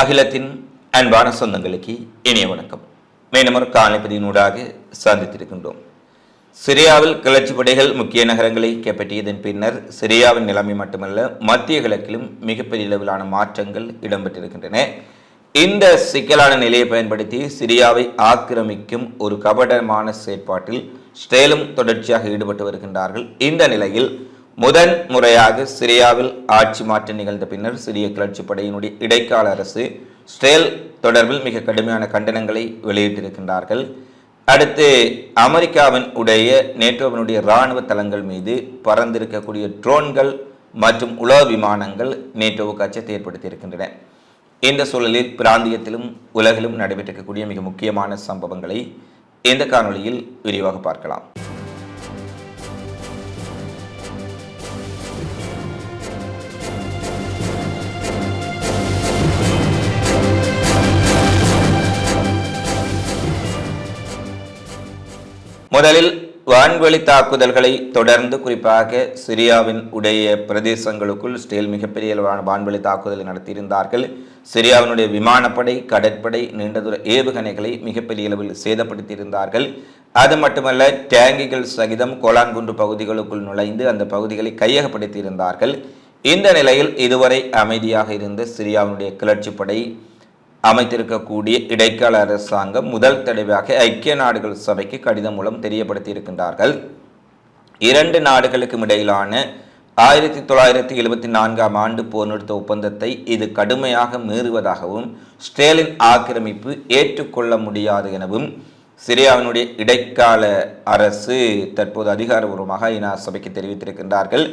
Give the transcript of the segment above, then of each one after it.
அகிலத்தின் அன்பான சொந்தங்களுக்கு இனிய வணக்கம். மேலும் ஒரு காலைப்பதியினூடாக சந்தித்திருக்கின்றோம். சிரியாவில் கிளர்ச்சி படைகள் முக்கிய நகரங்களை கைப்பற்றியதன் பின்னர் சிரியாவின் நிலைமை மட்டுமல்ல மத்திய கிழக்கிலும் மிகப்பெரிய அளவிலான மாற்றங்கள் இடம்பெற்றிருக்கின்றன. இந்த சிக்கலான நிலையை பயன்படுத்தி சிரியாவை ஆக்கிரமிக்கும் ஒரு கபடமான செயற்பாட்டில் ஸ்டேலும் தொடர்ச்சியாக ஈடுபட்டு வருகின்றார்கள். இந்த நிலையில் முதன் முறையாக சிரியாவில் ஆட்சி மாற்றம் நிகழ்ந்த பின்னர் சிரிய கிளர்ச்சி படையினுடைய இடைக்கால அரசு ஸ்டேல் தொடர்பில் மிக கடுமையான கண்டனங்களை வெளியிட்டிருக்கின்றார்கள். அடுத்து அமெரிக்காவின் உடைய நேட்டோவினுடைய இராணுவ தளங்கள் மீது பறந்திருக்கக்கூடிய ட்ரோன்கள் மற்றும் உலக விமானங்கள் நேட்டோவுக்கு அச்சத்தை ஏற்படுத்தியிருக்கின்றன. இந்த சூழலில் பிராந்தியத்திலும் உலகிலும் நடைபெற்றிருக்கக்கூடிய மிக முக்கியமான சம்பவங்களை இந்த காணொலியில் விரிவாக பார்க்கலாம். முதலில் வான்வெளி தாக்குதல்களை தொடர்ந்து குறிப்பாக சிரியாவின் உடைய பிரதேசங்களுக்குள் ஸ்டேல் மிகப்பெரிய அளவான வான்வெளி தாக்குதலை நடத்தியிருந்தார்கள். சிரியாவினுடைய விமானப்படை கடற்படை நீண்ட தூர ஏவுகணைகளை மிகப்பெரிய அளவில் சேதப்படுத்தியிருந்தார்கள். அது மட்டுமல்ல டேங்கிகள் சகிதம் கோலான்குன்று பகுதிகளுக்குள் நுழைந்து அந்த பகுதிகளை கையகப்படுத்தியிருந்தார்கள். இந்த நிலையில் இதுவரை அமைதியாக இருந்த சிரியாவினுடைய கிளர்ச்சி படை அமைத்திருக்கக்கூடிய இடைக்கால அரசாங்கம் முதல் தடவையாக ஐக்கிய நாடுகள் சபைக்கு கடிதம் மூலம் தெரியப்படுத்தியிருக்கின்றார்கள். இரண்டு நாடுகளுக்கும் இடையிலான ஆயிரத்தி தொள்ளாயிரத்தி எழுபத்தி நான்காம் ஆண்டு போர் நிறுத்த ஒப்பந்தத்தை இது கடுமையாக மீறுவதாகவும் ஸ்டேலின் ஆக்கிரமிப்பு ஏற்றுக்கொள்ள முடியாது எனவும் சிரியாவினுடைய இடைக்கால அரசு தற்போது அதிகாரபூர்வமாக ஐநா சபைக்கு தெரிவித்திருக்கின்றார்கள்.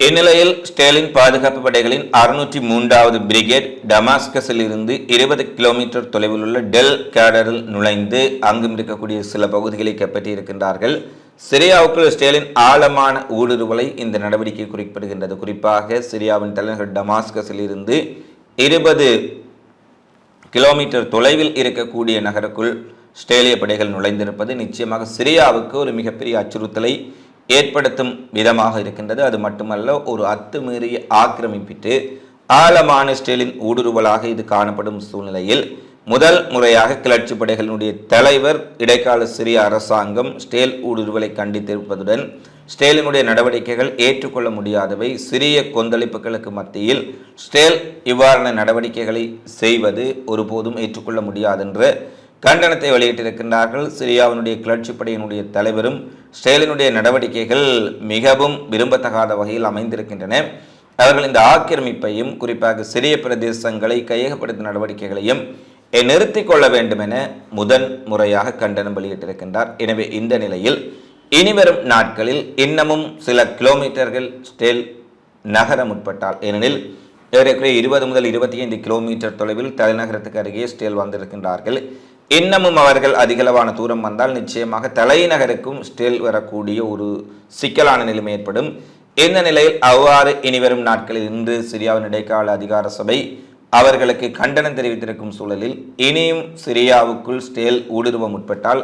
இந்நிலையில் ஸ்டேலின் பாதுகாப்பு படைகளின் அறுநூற்றி மூன்றாவது பிரிகேட் டமாஸ்கஸில் இருந்து இருபது கிலோமீட்டர் தொலைவில் உள்ள டெல் கேடரில் நுழைந்து அங்கும் இருக்கக்கூடிய சில பகுதிகளை கைப்பற்றியிருக்கின்றார்கள். சிரியாவுக்குள் ஸ்டேலின் ஆழமான ஊடுருவலை இந்த நடவடிக்கை குறிப்பிடுகின்றது. குறிப்பாக சிரியாவின் தலைநகர் டமாஸ்கஸில் இருந்து இருபது கிலோமீட்டர் தொலைவில் இருக்கக்கூடிய நகருக்குள் ஸ்டேலிய படைகள் நுழைந்திருப்பது நிச்சயமாக சிரியாவுக்கு ஒரு மிகப்பெரிய அச்சுறுத்தலை ஏற்படுத்தும் விதமாக இருக்கின்றது. அது மட்டுமல்ல ஒரு அத்துமீறிய ஆக்கிரமிப்பிட்டு ஆழமான ஸ்டேலின் ஊடுருவலாக இது காணப்படும் சூழ்நிலையில் முதல் முறையாக கிளர்ச்சி படைகளினுடைய தலைவர் இடைக்கால சிறிய அரசாங்கம் ஸ்டேல் ஊடுருவலை கண்டித்திருப்பதுடன் ஸ்டேலினுடைய நடவடிக்கைகள் ஏற்றுக்கொள்ள முடியாதவை. சிறிய கொந்தளிப்புகளுக்கு மத்தியில் ஸ்டேல் இவ்வாறான நடவடிக்கைகளை செய்வது ஒருபோதும் ஏற்றுக்கொள்ள முடியாதென்ற கண்டனத்தை வெளியிட்டிருக்கின்றார்கள். சிரியாவினுடைய கிளர்ச்சி படையினுடைய தலைவரும் ஸ்டேலினுடைய நடவடிக்கைகள் மிகவும் விரும்பத்தகாத வகையில் அமைந்திருக்கின்றன. அவர்கள் இந்த ஆக்கிரமிப்பையும் குறிப்பாக சிறிய பிரதேசங்களை கையகப்படுத்தும் நடவடிக்கைகளையும் நிறுத்தி கொள்ள வேண்டும் என முதன் முறையாக கண்டனம் வெளியிட்டிருக்கின்றார். எனவே இந்த நிலையில் இனிவரும் நாட்களில் இன்னமும் சில கிலோமீட்டர்கள் ஸ்டேல் நகர முற்பட்டால் ஏனெனில் ஏறக்குறைய இருபது முதல் இருபத்தி ஐந்து கிலோமீட்டர் தொலைவில் தலைநகரத்துக்கு அருகே ஸ்டேல் வந்திருக்கின்றார்கள். இன்னமும் அவர்கள் அதிகளவான தூரம் வந்தால் நிச்சயமாக தலைநகருக்கும் ஸ்டேல் வரக்கூடிய ஒரு சிக்கலான நிலைமை ஏற்படும். இந்த நிலையில் அவ்வாறு இனிவரும் நாட்களில் இன்று சிரியாவின் இடைக்கால அதிகார சபை அவர்களுக்கு கண்டனம் தெரிவித்திருக்கும் சூழலில் இனியும் சிரியாவுக்குள் ஸ்டேல் ஊடுருவ முற்பட்டால்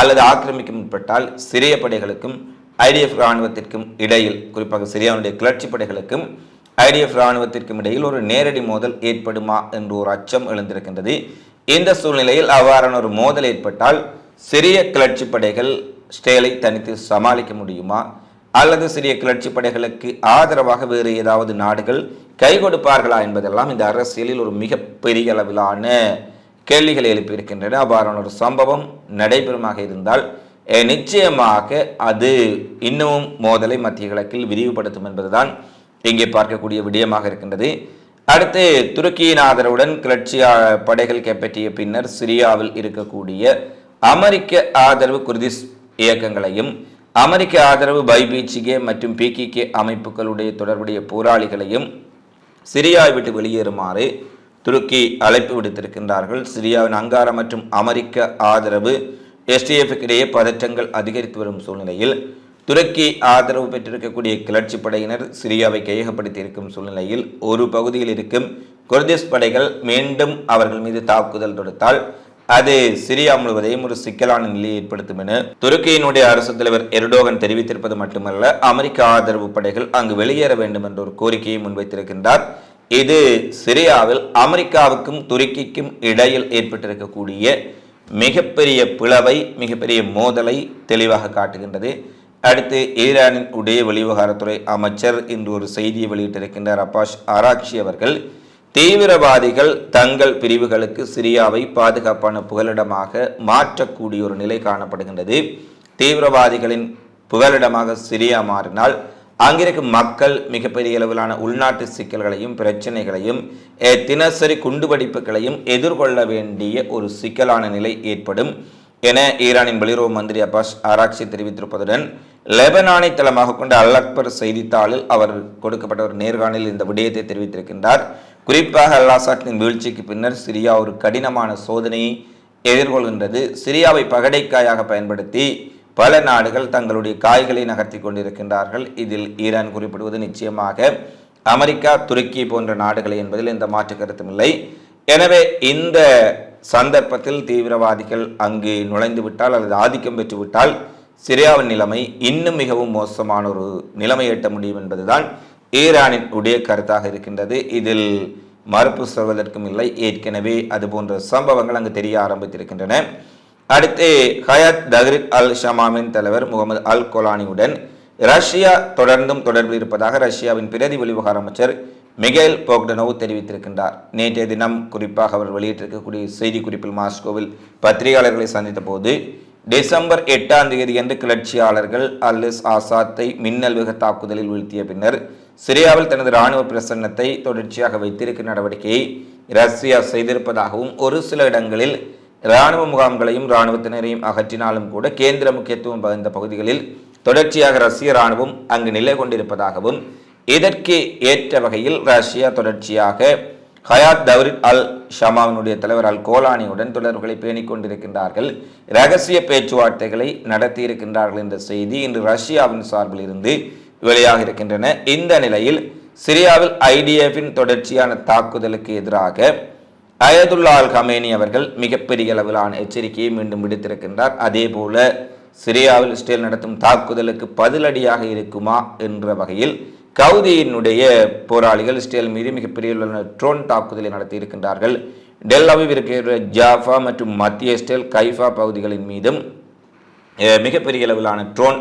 அல்லது ஆக்கிரமிக்க முற்பட்டால் சிரிய படைகளுக்கும் ஐடிஎஃப் இராணுவத்திற்கும் இடையில் குறிப்பாக சிரியாவுடைய கிளர்ச்சி படைகளுக்கும் ஐடிஎஃப் இராணுவத்திற்கும் இடையில் ஒரு நேரடி மோதல் ஏற்படுமா என்று ஒரு அச்சம் எழுந்திருக்கின்றது. இந்த சூழ்நிலையில் அவ்வாறான ஒரு மோதல் ஏற்பட்டால் சிறிய கிளர்ச்சி படைகள் ஸ்டேலை தனித்து சமாளிக்க முடியுமா? அல்லது சிறிய கிளர்ச்சி படைகளுக்கு ஆதரவாக வேறு ஏதாவது நாடுகள் கை கொடுப்பார்களா என்பதெல்லாம் இந்த அரசியலில் ஒரு மிக பெரிய அளவிலான கேள்விகளை எழுப்பியிருக்கின்றன. அவ்வாறான ஒரு சம்பவம் நடைபெறுமாக இருந்தால் நிச்சயமாக அது இன்னமும் மோதலை மத்திய கிழக்கில் விரிவுபடுத்தும் என்பதுதான் இங்கே பார்க்கக்கூடிய விடயமாக இருக்கின்றது. அடுத்து துருக்கியின் ஆதரவுடன் கிளர்ச்சி படைகள் கைப்பற்றிய பின்னர் சிரியாவில் இருக்கக்கூடிய அமெரிக்க ஆதரவு குர்திஸ் இயக்கங்களையும் அமெரிக்க ஆதரவு பைபிச்சிகே மற்றும் பிகிகே அமைப்புகளுடைய தொடர்புடைய போராளிகளையும் சிரியாவை விட்டு வெளியேறுமாறு துருக்கி அழைப்பு விடுத்திருக்கின்றார்கள். சிரியாவின் அங்காரா மற்றும் அமெரிக்க ஆதரவு எஸ்டிஎஃப்க்கு இடையே பதற்றங்கள் அதிகரித்து வரும் சூழ்நிலையில் துருக்கி ஆதரவு பெற்றிருக்கக்கூடிய கிளர்ச்சி படையினர் சிரியாவை கையகப்படுத்தி இருக்கும் சூழ்நிலையில் ஒரு பகுதியில் இருக்கும் குர்திஸ் படைகள் மீண்டும் அவர்கள் மீது தாக்குதல் தொடுத்தால் அது சிரியா முழுவதையும் ஒரு சிக்கலான நிலையை ஏற்படுத்தும் என துருக்கியினுடைய அரசு தலைவர் எர்டோகன் தெரிவித்திருப்பது மட்டுமல்ல அமெரிக்க ஆதரவு படைகள் அங்கு வெளியேற வேண்டும் என்ற ஒரு கோரிக்கையை முன்வைத்திருக்கின்றார். இது சிரியாவில் அமெரிக்காவுக்கும் துருக்கிக்கும் இடையில் ஏற்பட்டிருக்கக்கூடிய மிகப்பெரிய பிளவை மிகப்பெரிய மோதலை தெளிவாக காட்டுகின்றது. அடுத்து ஈரானின் உடைய வெளிவிவகாரத்துறை அமைச்சர் இன்று ஒரு செய்தியை வெளியிட்டிருக்கின்றார். அப்பாஷ் ஆராக்ஷி அவர்கள் தீவிரவாதிகள் தங்கள் பிரிவுகளுக்கு சிரியாவை பாதுகாப்பான புகலிடமாக மாற்றக்கூடிய ஒரு நிலை காணப்படுகின்றது. தீவிரவாதிகளின் புகலிடமாக சிரியா மாறினால் அங்கிருக்கும் மக்கள் மிகப்பெரிய அளவிலான உள்நாட்டு சிக்கல்களையும் பிரச்சனைகளையும் தினசரி குண்டுவெடிப்புகளையும் எதிர்கொள்ள வேண்டிய ஒரு சிக்கலான நிலை ஏற்படும் என ஈரானின் வெளியுறவு மந்திரி அப்பாஸ் ஆராய்ச்சி தெரிவித்திருப்பதுடன் லெபனானை தளமாக கொண்ட அல் அக்பர் செய்தித்தாளில் அவர் கொடுக்கப்பட்ட ஒரு நேர்காணலில் இந்த விடயத்தை தெரிவித்திருக்கின்றார். குறிப்பாக அல்லாசாத்தின் வீழ்ச்சிக்கு பின்னர் சிரியா ஒரு கடினமான சோதனையை எதிர்கொள்கின்றது. சிரியாவை பகடைக்காயாக பயன்படுத்தி பல நாடுகள் தங்களுடைய காய்களை நகர்த்தி கொண்டிருக்கின்றார்கள். இதில் ஈரான் குறிப்பிடுவது நிச்சயமாக அமெரிக்கா துருக்கி போன்ற நாடுகளை என்பதில் எந்த மாற்று கருத்தும் இல்லை. எனவே இந்த சந்தர்ப்பத்தில் தீவிரவாதிகள் அங்கு நுழைந்து விட்டால் அல்லது ஆதிக்கம் பெற்று விட்டால் சிரியாவின் நிலைமை இன்னும் மிகவும் மோசமான ஒரு நிலைமை எட்ட முடியும் என்பதுதான் ஈரானின் உடைய கருத்தாக இருக்கின்றது. இதில் மறுப்பு சொல்வதற்கும் இல்லை. ஏற்கனவே அது போன்ற சம்பவங்கள் அங்கு தெரிய ஆரம்பித்திருக்கின்றன. அடுத்து ஹயாத் தஹ்ரிக் அல் ஷமாமின் தலைவர் முகமது அல் கொலானியுடன் ரஷ்யா தொடர்ந்தும் தொடர்பில் இருப்பதாக ரஷ்யாவின் பிரதி வெளிவகார அமைச்சர் மிகேல் போக்டனோவ் தெரிவித்திருக்கின்றார். நேற்றைய தினம் குறிப்பாக அவர் வெளியிட்டிருக்கக்கூடிய செய்தி குறிப்பில் மாஸ்கோவில் பத்திரிகையாளர்களை சந்தித்த போது டிசம்பர் எட்டாம் தேதியன்று கிளர்ச்சியாளர்கள் அல்லஸ் ஆசாத்தை மின்னல் வேக தாக்குதலில் வீழ்த்திய பின்னர் சிரியாவில் தனது இராணுவ பிரசன்னத்தை தொடர்ச்சியாக வைத்திருக்கும் நடவடிக்கையை ரஷ்யா செய்திருப்பதாகவும் ஒரு சில இடங்களில் இராணுவ முகாம்களையும் இராணுவத்தினரையும் அகற்றினாலும் கூட கேந்திர முக்கியத்துவம் பகிர்ந்த பகுதிகளில் தொடர்ச்சியாக ரஷ்ய இராணுவம் அங்கு நிலை கொண்டிருப்பதாகவும் இதற்கு ஏற்ற வகையில் ரஷ்யா தொடர்ச்சியாக ஹயாத் தவ்ரித் அல் ஷமாவினுடைய தலைவர் அல் கோலானியுடன் தொடர்புகளை பேணிக் கொண்டிருக்கின்றார்கள். ரகசிய பேச்சுவார்த்தைகளை நடத்தியிருக்கின்றார்கள் என்ற செய்தி இன்று ரஷ்யாவின் சார்பில் இருந்து வெளியாக இருக்கின்றன. இந்த நிலையில் சிரியாவில் ஐடிஎஃபின் தொடர்ச்சியான தாக்குதலுக்கு எதிராக அயதுல்லா அல் ஹமேனி அவர்கள் மிகப்பெரிய அளவிலான எச்சரிக்கையை மீண்டும் விடுத்திருக்கின்றார். அதே போல சிரியாவில் இஸ்ரேல் நடத்தும் தாக்குதலுக்கு பதிலடியாக இருக்குமா என்ற வகையில் கவுதியினுடைய போராளிகள் இஸ்ரேல் மீது மிகப்பெரிய ட்ரோன் தாக்குதலை நடத்தி இருக்கின்றார்கள். டெல்லாவில் இருக்கிற ஜாஃபா மற்றும் மத்திய இஸ்ரேல் கைஃபா பகுதிகளின் மீதும் மிகப்பெரிய அளவிலான ட்ரோன்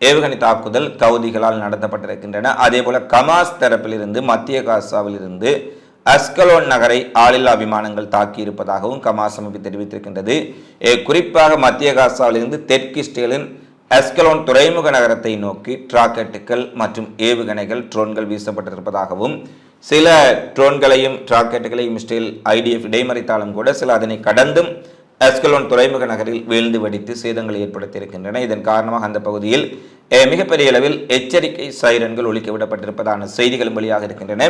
ஏவுகணை தாக்குதல் கவுதிகளால் நடத்தப்பட்டிருக்கின்றன. அதே போல கமாஸ் தரப்பிலிருந்து மத்திய காசாவில் இருந்து அஸ்கலோன் நகரை ஆளில்லா விமானங்கள் தாக்கியிருப்பதாகவும் கமாஸ் அமைப்பு தெரிவித்திருக்கின்றது. குறிப்பாக மத்திய காசாவிலிருந்து தெற்கு இஸ்ரேலின் அஸ்கலோன் துறைமுக நகரத்தை நோக்கி ராக்கெட்டுகள் மற்றும் ஏவுகணைகள் ட்ரோன்கள் வீசப்பட்டிருப்பதாகவும் சில ட்ரோன்களையும் ட்ராக்கெட்டுகளையும் இஸ்ரேல் ஐடிஎஃப் இடைமறித்தாலும் கூட சில அதனை கடந்தும் அஸ்கலோன் துறைமுக நகரில் வீழ்ந்து வெடித்து சேதங்களை ஏற்படுத்தியிருக்கின்றன. இதன் காரணமாக அந்த பகுதியில் மிகப்பெரிய அளவில் எச்சரிக்கை சைரன்கள் ஒழிக்க விடப்பட்டிருப்பதான செய்திகளும் வெளியாக இருக்கின்றன.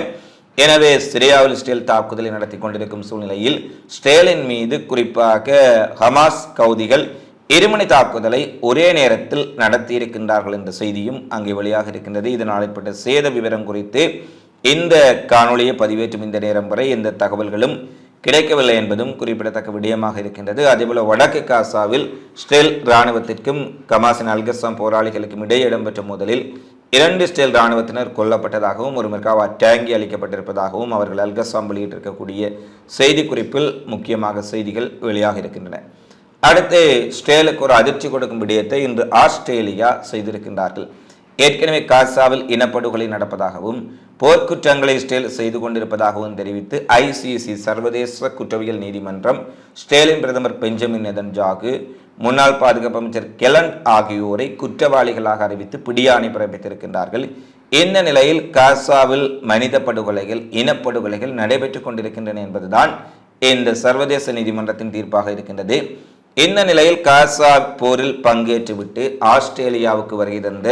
எனவே சிரியாவில் ஸ்டேல் தாக்குதலை நடத்தி கொண்டிருக்கும் சூழ்நிலையில் ஸ்டேலின் மீது குறிப்பாக ஹமாஸ் கவுதிகள் எரிமனை தாக்குதலை ஒரே நேரத்தில் நடத்தியிருக்கின்றார்கள் என்ற செய்தியும் அங்கே வெளியாக இருக்கின்றது. இதனால் ஏற்பட்ட சேத விவரம் குறித்து இந்த காணொலியை பதிவேற்றும் இந்த நேரம் வரை எந்த தகவல்களும் கிடைக்கவில்லை என்பதும் குறிப்பிடத்தக்க விடயமாக இருக்கின்றது. அதேபோல வடக்கு காசாவில் ஸ்டெல் இராணுவத்திற்கும் கமாசின் அல்கசாம் போராளிகளுக்கும் இடையே இடம்பெற்ற மோதலில் இரண்டு ஸ்டெல் இராணுவத்தினர் கொல்லப்பட்டதாகவும் ஒரு மெர்காவா டேங்கி அளிக்கப்பட்டிருப்பதாகவும் அவர்கள் அல்கசாம் வெளியிட்டிருக்கக்கூடிய செய்திக்குறிப்பில் முக்கியமாக செய்திகள் வெளியாக இருக்கின்றன. அடுத்து ஸ்டேலுக்கு ஒரு அதிர்ச்சி கொடுக்கும் விடயத்தை இன்று ஆஸ்திரேலியா செய்திருக்கின்றார்கள். ஏற்கனவே காசாவில் இனப்படுகொலை நடப்பதாகவும் போர்க்குற்றங்களை ஸ்டேல் செய்து கொண்டிருப்பதாகவும் தெரிவித்து ஐசிசி சர்வதேச குற்றவியல் நீதிமன்றம் ஸ்டேலின் பிரதமர் பெஞ்சமின் நெதன்ஜாகு முன்னாள் பாதுகாப்பு அமைச்சர் கெலன் ஆகியோரை குற்றவாளிகளாக அறிவித்து பிடியாணை பிறப்பித்திருக்கின்றார்கள். இந்த நிலையில் காசாவில் மனித படுகொலைகள் இனப்படுகொலைகள் நடைபெற்றுக் கொண்டிருக்கின்றன என்பதுதான் இந்த சர்வதேச நீதிமன்றத்தின் தீர்ப்பாக இருக்கின்றது. இந்த நிலையில் காசா போரில் பங்கேற்றுவிட்டு ஆஸ்திரேலியாவுக்கு வருகை தந்த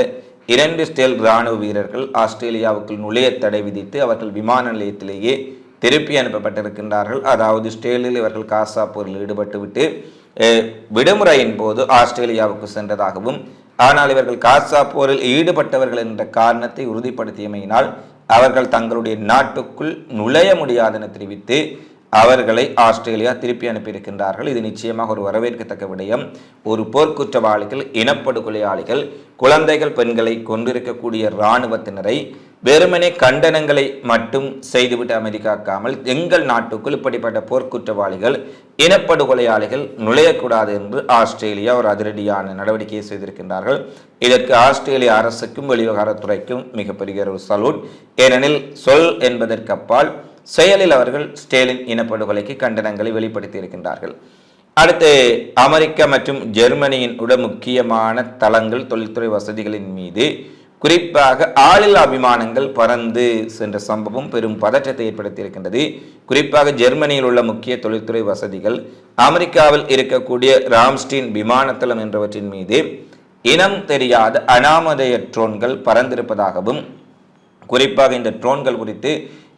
இரண்டு ஸ்டேல் இராணுவ வீரர்கள் ஆஸ்திரேலியாவுக்குள் நுழைய தடை விதித்து அவர்கள் விமான நிலையத்திலேயே திருப்பி அனுப்பப்பட்டிருக்கின்றார்கள். அதாவது ஸ்டேலில் இவர்கள் காசா போரில் ஈடுபட்டுவிட்டு விடுமுறையின் போது ஆஸ்திரேலியாவுக்கு சென்றதாகவும் ஆனால் இவர்கள் காசா போரில் ஈடுபட்டவர்கள் என்ற காரணத்தை உறுதிப்படுத்தியமையினால் அவர்கள் தங்களுடைய நாட்டுக்குள் நுழைய முடியாதென தெரிவித்து அவர்களை ஆஸ்திரேலியா திருப்பி அனுப்பியிருக்கின்றார்கள். இது நிச்சயமாக ஒரு வரவேற்கத்தக்க விடயம். ஒரு போர்க்குற்றவாளிகள் இனப்படுகொலையாளிகள் குழந்தைகள் பெண்களை கொண்டிருக்கக்கூடிய இராணுவத்தினரை வெறுமனே கண்டனங்களை மட்டும் செய்துவிட்டு அமெரிக்காக்காமல் எங்கள் நாட்டுக்குள் இப்படிப்பட்ட போர்க்குற்றவாளிகள் இனப்படுகொலையாளிகள் நுழையக்கூடாது என்று ஆஸ்திரேலியா ஒரு அதிரடியான நடவடிக்கையை செய்திருக்கின்றார்கள். இதற்கு ஆஸ்திரேலிய அரசுக்கும் வெளிவிவகாரத்துறைக்கும் மிகப்பெரிய ஒரு சலூட் ஏனெனில் சொல் என்பதற்கு அப்பால் செயலில் அவர்கள் ஸ்டேலின் இனப்படுகொலைக்கு கண்டனங்களை வெளிப்படுத்தி இருக்கின்றார்கள் அடுத்து அமெரிக்கா மற்றும் ஜெர்மனியின் உட முக்கியமான தளங்கள் தொழில்துறை வசதிகளின் மீது குறிப்பாக ஆளில்லா விமானங்கள் பறந்து சென்ற சம்பவம் பெரும் பதற்றத்தை ஏற்படுத்தியிருக்கின்றது. குறிப்பாக ஜெர்மனியில் உள்ள முக்கிய தொழில்துறை வசதிகள் அமெரிக்காவில் இருக்கக்கூடிய ராம்ஸ்டீன் விமானத்தளம் என்றவற்றின் மீது இனம் தெரியாத அனாமதைய ட்ரோன்கள் பறந்திருப்பதாகவும் குறிப்பாக இந்த ட்ரோன்கள் குறித்து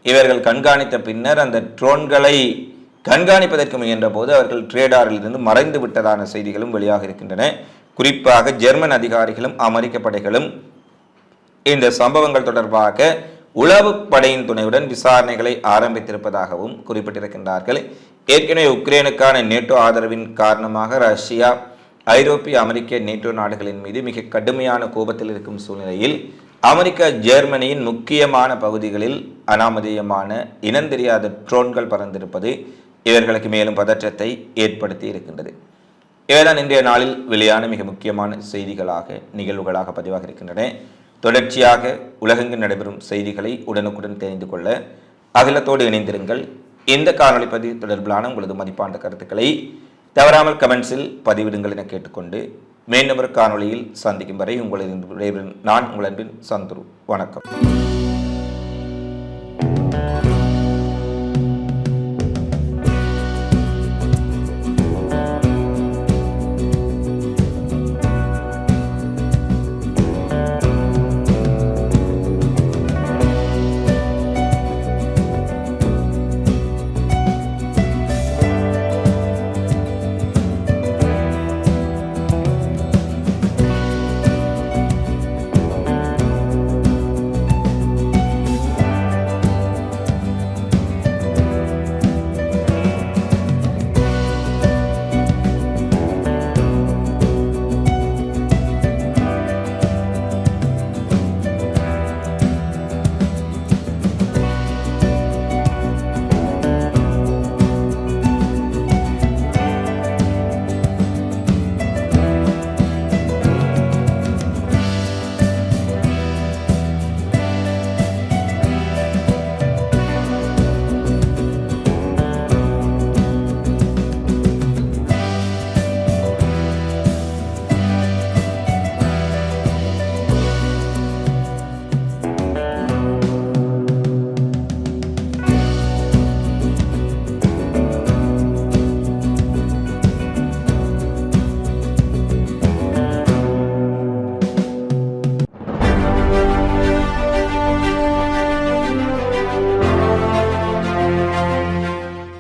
இவர்கள் கண்காணித்த பின்னர் அந்த ட்ரோன்களை கண்காணிப்பதற்கு முயன்ற போது அவர்கள் ட்ரேடாரில் இருந்து மறைந்து விட்டதான செய்திகளும் வெளியாக இருக்கின்றன. குறிப்பாக ஜெர்மன் அதிகாரிகளும் அமெரிக்க படைகளும் இந்த சம்பவங்கள் தொடர்பாக உளவு படையின் துணையுடன் விசாரணைகளை ஆரம்பித்திருப்பதாகவும் குறிப்பிட்டிருக்கின்றார்கள். ஏற்கனவே உக்ரைனுக்கான நேட்டோ ஆதரவின் காரணமாக ரஷ்யா ஐரோப்பிய அமெரிக்க நேட்டோ நாடுகளின் மீது மிக கடுமையான கோபத்தில் இருக்கும் சூழ்நிலையில் அமெரிக்கா ஜெர்மனியின் முக்கியமான பகுதிகளில் அனாமதேயமான இனந்தெரியாத ட்ரோன்கள் பறந்திருப்பது இவர்களுக்கு மேலும் பதற்றத்தை ஏற்படுத்தி இருக்கின்றது. இவைதான் இன்றைய நாளில் வெளியான மிக முக்கியமான செய்திகளாக நிகழ்வுகளாக பதிவாக இருக்கின்றன தொடர்ச்சியாக உலகெங்கு நடைபெறும் செய்திகளை உடனுக்குடன் தெரிந்து கொள்ள அகிலத்தோடு இணைந்திருங்கள். இந்த காணொலி பதிவு தொடர்பிலான உங்களது மதிப்பான கருத்துக்களை தவறாமல் கமெண்ட்ஸில் பதிவிடுங்கள் என கேட்டுக்கொண்டு மீண்டும் ஒரு காணொளியில் சந்திக்கும் வரை உங்களது நான் உங்கள் அன்பின் சந்துரு. வணக்கம்.